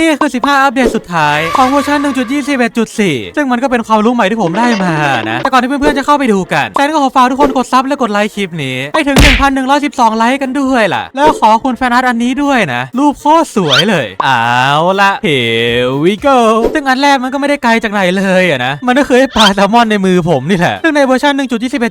นี่คือ 15 อัปเดตสุดท้ายของเวอร์ชัน1.21.4 ซึ่งมันก็เป็นความรู้ใหม่ที่ผมได้มานะ แต่ก่อนที่เพื่อนๆจะเข้าไปดูกันแซนก็ขอฝากทุกคนกดซับและกดไลค์คลิปนี้ ให้ถึง 1,112 ไลค์กันด้วยล่ะ แล้วขอคุณแฟนอาร์ตอันนี้ด้วยนะ รูปโคตรสวยเลยเอาละ here we go ซึ่งอันแรกมันก็ไม่ได้ไกลจากไหนเลยอะนะมันก็คือปลาแซลมอนในมือผมนี่แหละซึ่งในเวอร์ชัน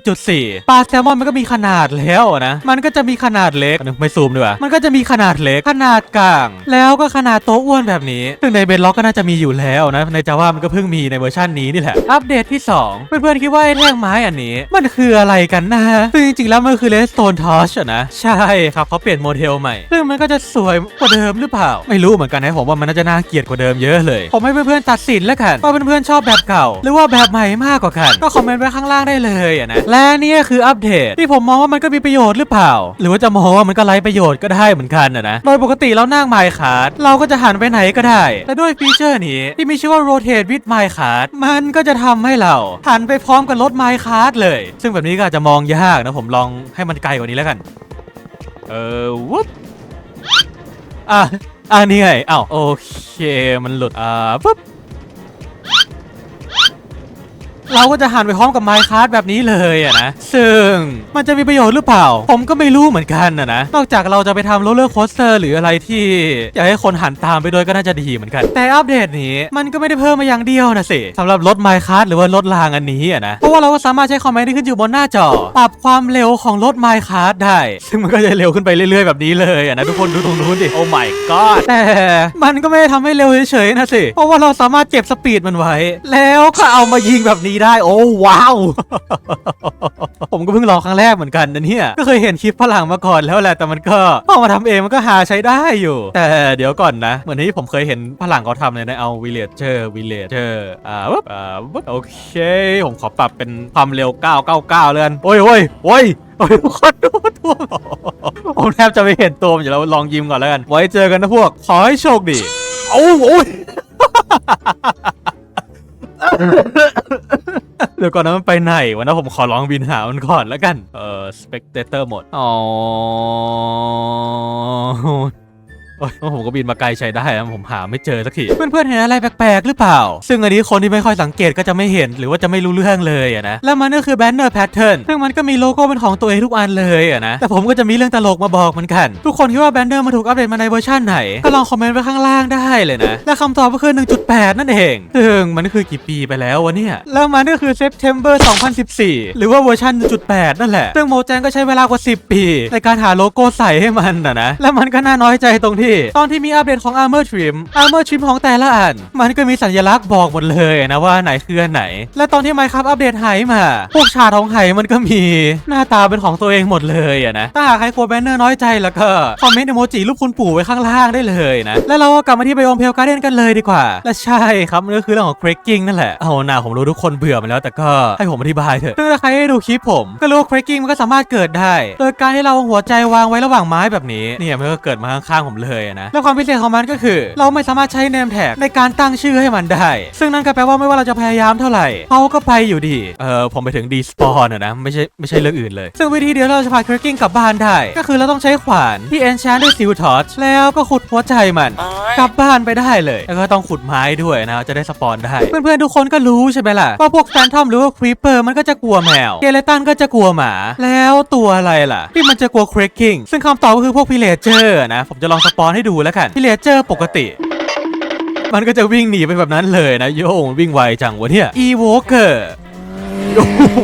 1.21.4 ปลาแซลมอนมันก็มีขนาดแล้วอนะมันก็จะมีขนาดเล็กอันนึงไม่ซูมดีกว่ามันก็จะมีขนาดเล็กขนาดกลาง แล้วก็ขนาดโต๊ะอ้วนแบบนี้ซึ่งในเบนล็อกก็น่าจะมีอยู่แล้วนะ ในจาว่ามันก็เพิ่งมีในเวอร์ชันนี้นี่แหละ อัปเดตที่ 2 เพื่อนๆคิดว่าไอ้แท่งไม้อันนี้ มันคืออะไรกันนะซึ่งจริงๆแล้วมันคือเลสโตนทอชนะ ใช่ครับเขาเปลี่ยนโมเดลใหม่ ซึ่งมันก็จะสวยกว่าเดิมหรือเปล่า ไม่รู้เหมือนกันนะผมว่ามันน่าจะน่าเกลียดกว่าเดิมเยอะเลย ผมให้เพื่อนๆตัดสินแล้วกันว่าเพื่อนๆชอบแบบเก่า หรือว่าแบบใหม่มากกว่ากันก็คอมเมนต์ไว้ข้างล่างได้เลยอะนะและนี่ก็คืออัปเดตที่ผมมองว่ามันก็มีประโยชน์หรือเปล่า หรือว่าจะมองว่ามันก็ไร้ประโยชน์ก็ได้เหมือนกันนะโดยปกติเรานั่งไมค์คาร์ดเราก็จะหันไปไหนก็ได้แต่ด้วยฟีเจอร์นี้ที่มีชื่อว่า rotate with my card มันก็จะทำให้เราหันไปพร้อมกับรถ my card เลย ซึ่งแบบนี้ก็อาจจะมองยากนะผมลองให้มันไกลกว่านี้แล้วกัน เออวุ๊บอะอะนี่ไงอ้าวโอเคมันหลุดอ่าปุ๊บ เราก็จะหันไปพร้อมกับ Minecraft แบบนี้เลยอะนะ ซึ่งมันจะมีประโยชน์หรือเปล่า ผมก็ไม่รู้เหมือนกันนะนะ นอกจากเราจะไปทำโรลเลอร์โคสเตอร์หรืออะไรที่อยากให้คนหันตามไปด้วยก็น่าจะดีเหมือนกัน แต่อัปเดตนี้มันก็ไม่ได้เพิ่มมาอย่างเดียวนะสิสำหรับรถ Minecraft หรือว่ารถรางอันนี้อะนะ เพราะว่าเราก็สามารถใช้คอมเมนต์ที่ขึ้นอยู่บนหน้าจอ ปรับความเร็วของรถ Minecraft ได้ ซึ่งมันก็จะเร็วขึ้นไปเรื่อยๆแบบนี้เลยอะนะทุกคนดูตรงนู้นดิโอ้ my god แต่มันก็ไม่ได้ทำให้เร็วเฉยๆนะสิเพราะว่าเราสามารถเก็บสปีดมันไว้ แล้วก็เอามายิงแบบนี้ได้ โอ้ว้าว ผมก็เพิ่งลองครั้งแรกเหมือนกันนะเนี่ย ก็เคยเห็นคลิปฝรั่งมาก่อนแล้วแหละแต่มันก็พอมาทำเองมันก็หาใช้ได้อยู่ แต่เดี๋ยวก่อนนะ เหมือนที่ผมเคยเห็นฝรั่งเขาทำเลยนะเอาวิลเลจเจอร์วิลเลจเจอร์อ่าปึ๊บอ่าปึ๊บโอเค ผมขอปรับเป็นความเร็ว 999เลยกันโอ้ยโอ้ยโอ้ยโอ้ยขอดูตัวผมแทบจะไม่เห็นตัวมันอยู่แล้วลองยิ้มก่อนแล้วกัน ไว้เจอกันนะพวก ขอให้โชคดี โอ้โอ้ย เดี๋ยวก่อนนะมันไปไหนวะนะผมขอลองบินหามันก่อนแล้วกัน เออสเปกเตอร์หมดอ๋อ โอ้ยผมก็บินมาไกลใช้ได้นะผมหาไม่เจอสักทีเพื่อนๆเห็นอะไรแปลกๆหรือเปล่า ซึ่งอันนี้คนที่ไม่ค่อยสังเกตก็จะไม่เห็นหรือว่าจะไม่รู้เรื่องเลยอะนะแล้วมันก็คือ banner pattern ซึ่งมันก็มีโลโก้เป็นของตัวเองทุกอันเลยอะนะแต่ผมก็จะมีเรื่องตลกมาบอกเหมือนกัน ทุกคนคิดว่า banner มาถูกอัปเดตมาในเวอร์ชันไหนก็ลองคอมเมนต์ไว้ข้างล่างได้เลยนะและคำตอบก็คือ 1.8 นั่นเองซึ่งมันคือกี่ปีไปแล้ววะเนี่ยแล้วมันก็คือ September 2014 หรือว่าเวอร์ชัน1.8 นั่นแหละซึ่งโมแจงก็ใช้เวลากว่า 10 ปี ในการหาโลโก้ใส่ให้มันนะนะและมันก็น่าน้อยใจตรงที่ตอนที่มีอัปเดตของ Armor Trim Armor Trim ของแต่ละอัน มันก็มีสัญลักษณ์บอกหมดเลยนะว่าไหนคืออันไหน และตอนที่ Minecraft อัปเดตไหมา พวกชาของไหมันก็มีหน้าตาเป็นของตัวเองหมดเลยอะนะถ้าหากใครกลัวแบนเนอร์น้อยใจแล้วก็คอมเมนต์อโมจิรูปคุณปู่ไว้ข้างล่างได้เลยนะ แล้วเราก็กลับมาที่ไบโอมเพลการ์เดนกันเลยดีกว่า และใช่ครับมันก็คือเรื่องของ cracking นั่นแหละเอาหน้าผมรู้ทุกคนเบื่อมาแล้วแต่ก็ให้ผมอธิบายเถอะซึ่งถ้าใครได้ดูคลิปผม ก็รู้ว่า cracking มันก็สามารถเกิดได้ โดยการที่เราหัวใจวางไว้ระหว่างไม้แบบนี้เนี่ยมันก็เกิดมาข้างๆผมเลยนะ แล้วความพิเศษของมันก็คือ เราไม่สามารถใช้ name tag ในการตั้งชื่อให้มันได้ ซึ่งนั่นก็แปลว่าไม่ว่าเราจะพยายามเท่าไหร่เขาก็ไปอยู่ดี เออผมไปถึง despawn อะนะไม่ใช่ไม่ใช่เรื่องอื่นเลย ซึ่งวิธีเดียวที่เราจะพา cracking กลับบ้านได้ ก็คือเราต้องใช้ขวานที่ enchant ด้วย steel torch แล้วก็ขุดหัวใจมันกลับบ้านไปได้เลย แล้วก็ต้องขุดไม้ด้วยนะจะได้สปอนได้ เพื่อนๆทุกคนก็รู้ใช่ไหมล่ะว่าพวกแฟนทอมหรือว่าครีปเปอร์มันก็จะกลัวแมวเกเลตันก็จะกลัวหมา แล้วตัวอะไรล่ะ ที่มันจะกลัวคร a กกิ้งซึ่งคำตอบก็คือพวกพิเลเจอร์นะผมจะลองสปอนให้ดูแล้วกันพิเลเจอร์ปกติ มันก็จะวิ่งหนีไปแบบนั้นเลยนะ โย่มันวิ่งไวจังวะเนี่ยอีโวเกอร์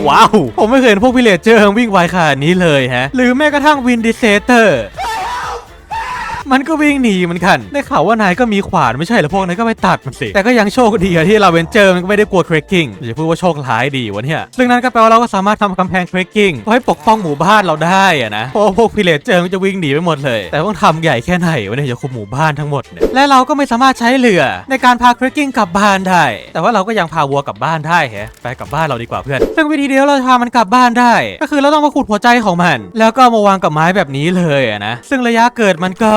ว้าว ผมไม่เคยเห็นพวกพิเลเจอร์วิ่งไวขนาดนี้เลยฮะ หรือแม้กระทั่งวินดิเซเตอร์ มันก็วิ่งหนีเหมือนกัน ได้ข่าวว่านายก็มีขวานไม่ใช่หรอพวกนายก็ไปตัดมันสิ แต่ก็ยังโชคดีอะที่เราเวนเจอร์มันก็ไม่ได้กลัวเครกกิ้งอย่าพูดว่าโชคร้ายดีวะเนี่ยซึ่งนั่นก็แปลว่าเราก็สามารถทำกำแพงเครกกิ้งไว้ปกป้องหมู่บ้านเราได้อะนะเพราะว่าพวกพิเลเจอร์มันจะวิ่งหนีไปหมดเลย แต่ต้องทำใหญ่แค่ไหนวะเนี่ยจะคุมหมู่บ้านทั้งหมดเนี่ยและเราก็ไม่สามารถใช้เรือในการพาเครกกิ้งกลับบ้านได้ แต่ว่าเราก็ยังพาวัวกลับบ้านได้แฮะไปกลับบ้านเราดีกว่าเพื่อนซึ่งวิธีเดียวเราจะพามันกลับบ้านได้ ก็คือเราต้องมาขุดหัวใจของมัน แล้วก็มาวางกับไม้แบบนี้เลยอะนะซึ่งระยะเกิดมันก็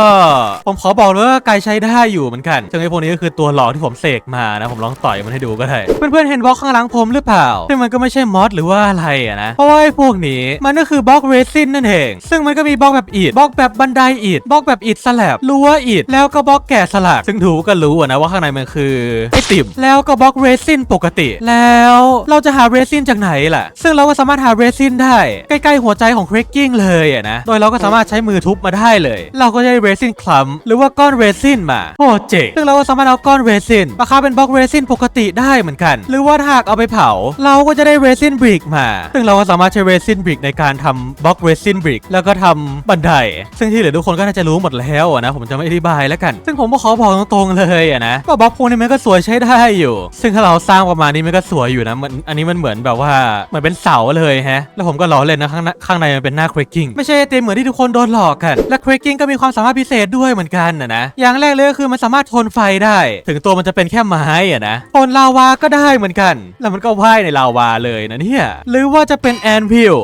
ผมขอบอกเลยว่าไกลใช้ได้อยู่เหมือนกันซึ่งไอ้พวกนี้ก็คือตัวหลอกที่ผมเสกมานะ ผมลองต่อยมันให้ดูก็ได้ เพื่อนๆเห็นบล็อกข้างหลังผมหรือเปล่า ซึ่งมันก็ไม่ใช่มอสหรือว่าอะไรอะนะ เพราะว่าไอ้พวกนี้มันก็คือบล็อกเรซินนั่นเอง ซึ่งมันก็มีบล็อกแบบอิฐบล็อกแบบบันไดอิฐบล็อกแบบอิฐสลับรั้วอิฐแล้วก็บล็อกแกะสลัก ซึ่งดูก็รู้อะนะว่าข้างในมันคือไอติมแล้วก็บล็อกเรซินปกติ แล้วเราจะหาเรซินจากไหนล่ะ ซึ่งเราก็สามารถหาเรซินได้ใกล้ๆหัวใจของครกกิ้งเลยอะนะ โดยเราก็สามารถใช้มือทุบมาได้เลย เราก็จะได้เรซินคลัมหรือว่าก้อนเรซินมาโอ้เจ๋งซึ่งเราก็สามารถเอาก้อนเรซินมาค้าเป็นบล็อกเรซินปกติได้เหมือนกัน หรือว่าถ้าหากเอาไปเผา เราก็จะได้เรซินบริกมา ซึ่งเราก็สามารถใช้เรซินบริกในการทำบล็อกเรซินบริกแล้วก็ทำบันได ซึ่งที่เหลือทุกคนก็น่าจะรู้หมดแล้วนะผมจะไม่อธิบายแล้วกัน ซึ่งผมก็ขอบอกตรงๆเลยอะนะว่าบล็อกพวกนี้มันก็สวยใช้ได้อยู่ ซึ่งถ้าเราสร้างประมาณนี้มันก็สวยอยู่นะมันอันนี้มันเหมือนแบบว่าเหมือนเป็นเสาเลยฮะ แล้วผมก็ล้อเล่นนะข้างข้างในมันเป็นหน้าครกิ้งไม่ใช่ไอเต็มเหมือนที่ทุกคนโดนหลอกกันและครกกิ้งก็มีความสามารถพิเศษด้วยเหมือนกันนะนะ อย่างแรกเลยก็คือมันสามารถทนไฟได้ ถึงตัวมันจะเป็นแค่ไม้อะนะทนลาวาก็ได้เหมือนกัน แล้วมันก็ว่ายในลาวาเลยนะเนี่ย หรือว่าจะเป็นแอนพิล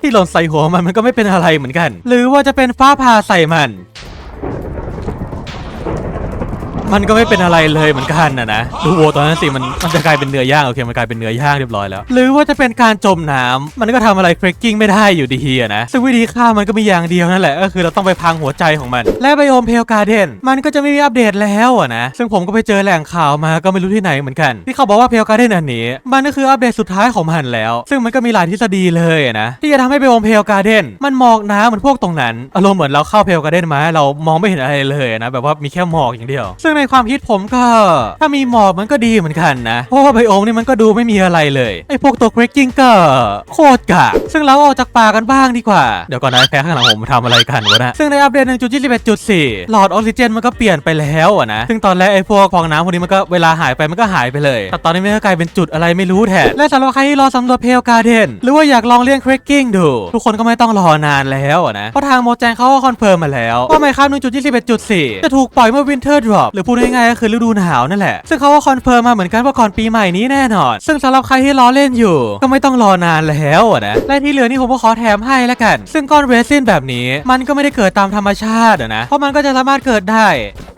ที่หล่นใส่หัวมันมันก็ไม่เป็นอะไรเหมือนกัน หรือว่าจะเป็นฟ้าผ่าใส่มัน มันก็ไม่เป็นอะไรเลยเหมือนกันนะนะดูวัวตอนนั้นสิมันมันจะกลายเป็นเนื้อย่างโอเคมันกลายเป็นเนื้อย่างเรียบร้อยแล้ว หรือว่าจะเป็นการจมน้ำมันก็ทำอะไรเ r รกกิ้งไม่ได้อยู่ดีอะนะซึ่งวิธีฆ่ามันก็มีอย่างเดียวนั่นแหละก็คือเราต้องไปพังหัวใจของมัน และไบโอมเพลการ์เดนมันก็จะไม่มีอัปเดตแล้วอะนะซึ่งผมก็ไปเจอแหล่งข่าวมาก็ไม่รู้ที่ไหนเหมือนกัน ที่เขาบอกว่าเพลการ์เดนอันนี้ มันก็คืออัปเดตสุดท้ายของมันแล้ว ซึ่งมันก็มีหลายทฤษฎีเลยอะนะที่จะทำให้ไบโอมเพลการ์เดนมันหมอกน้ำเหมือนพวกตรงนั้นอารมณ์เหมือนเราเข้าเพลการ์เดนมาเรามองไม่เห็นอะไรเลยนะแบบว่ามีแค่หมอกอย่างเดียวซึ่งในความคิดผมก็ ถ้ามีหมอกมันก็ดีเหมือนกันนะ เพราะว่าไบโอมนี่มันก็ดูไม่มีอะไรเลย ไอ้พวกตัวเกรกกิ้งก็โคตรกากซึ่งเราออกจากป่ากันบ้างดีกว่า เดี๋ยวก่อนนะแพ้ข้างหลังผมทำอะไรกันวะนะซึ่งในอัปเดต 1.21.4 หลอดออกซิเจนมันก็เปลี่ยนไปแล้วอะนะ ซึ่งตอนแรกไอ้พวกฟองน้ำพวกนี้มันก็เวลาหายไปมันก็หายไปเลย แต่ตอนนี้มันก็กลายเป็นจุดอะไรไม่รู้แทน และสำหรับใครที่รอสำรวจเพลการ์เดนหรือว่าอยากลองเล่นเกรกกิ้งดู ทุกคนก็ไม่ต้องรอนานแล้วอะนะ เพราะทางโมแจงเขาก็คอนเฟิร์มมาแล้วว่าไมค์ครับ1.21.4 จะถูกปล่อยเมื่อวินเทอร์ดรอปหรือพูดง่ายๆก็คือฤดูหนาวนั่นแหละ ซึ่งเขาก็คอนเฟิร์มมาเหมือนกันว่าก่อนปีใหม่นี้แน่นอน ซึ่งสำหรับใครที่รอเล่นอยู่ ก็ไม่ต้องรอนานแล้วนะและที่เหลือนี่ผมก็ขอแถมให้แล้วกัน ซึ่งก้อนเรซินแบบนี้มันก็ไม่ได้เกิดตามธรรมชาติอะนะเพราะมันก็จะสามารถเกิดได้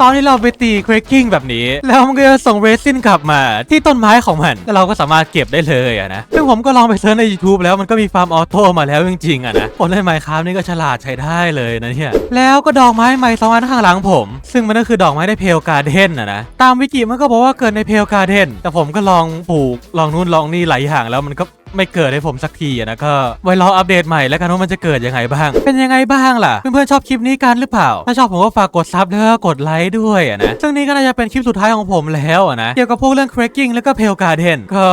ตอนที่เราไปตีเครกกิ้งแบบนี้ แล้วมันก็จะส่งเรซินกลับมาที่ต้นไม้ของมันแล้วเราก็สามารถเก็บได้เลยนะซึ่งผมก็ลองไปเซิร์ชใน YouTube แล้วมันก็มีฟาร์มออโต้มาแล้วจริงๆอะนะคนเล่นไมค์ครับนี่ก็ฉลาดใช้ได้เลยนะเนี่ยแล้วก็ดอกไม้ไม้สองอันข้างหลังผม ซึ่งมันก็คือดอกไม้ในเพลการ์เดนอะนะ ตามวิกิมันก็บอกว่าเกิดในเพลการ์เดนแต่ผมก็ลองปลูกลองนู่นลองนี่หลายอย่างแล้วมันก็ ไม่เกิดให้ผมสักทีอะนะก็ไว้รออัปเดตใหม่แล้วกันว่ามันจะเกิดยังไงบ้าง เป็นยังไงบ้างล่ะ เพื่อนๆชอบคลิปนี้กันหรือเปล่า ถ้าชอบผมก็ฝากกดซับแล้วก็กดไลค์ด้วยนะ ซึ่งนี่ก็น่าจะเป็นคลิปสุดท้ายของผมแล้วนะ เกี่ยวกับพวกเรื่อง cracking แล้วก็เพลการ์เดนก็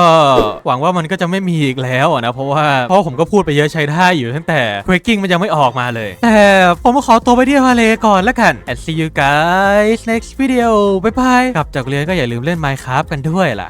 หวังว่ามันก็จะไม่มีอีกแล้วนะ เพราะว่าเพราะผมก็พูดไปเยอะใช้ได้อยู่ตั้งแต่ cracking มันยังไม่ออกมาเลย แต่ผมก็ขอตัวไปเที่ยวทะเลก่อนแล้วกัน and see you guys next video บ๊ายบายกลับจากเรียนก็อย่าลืมเล่น Minecraft กันด้วยล่ะ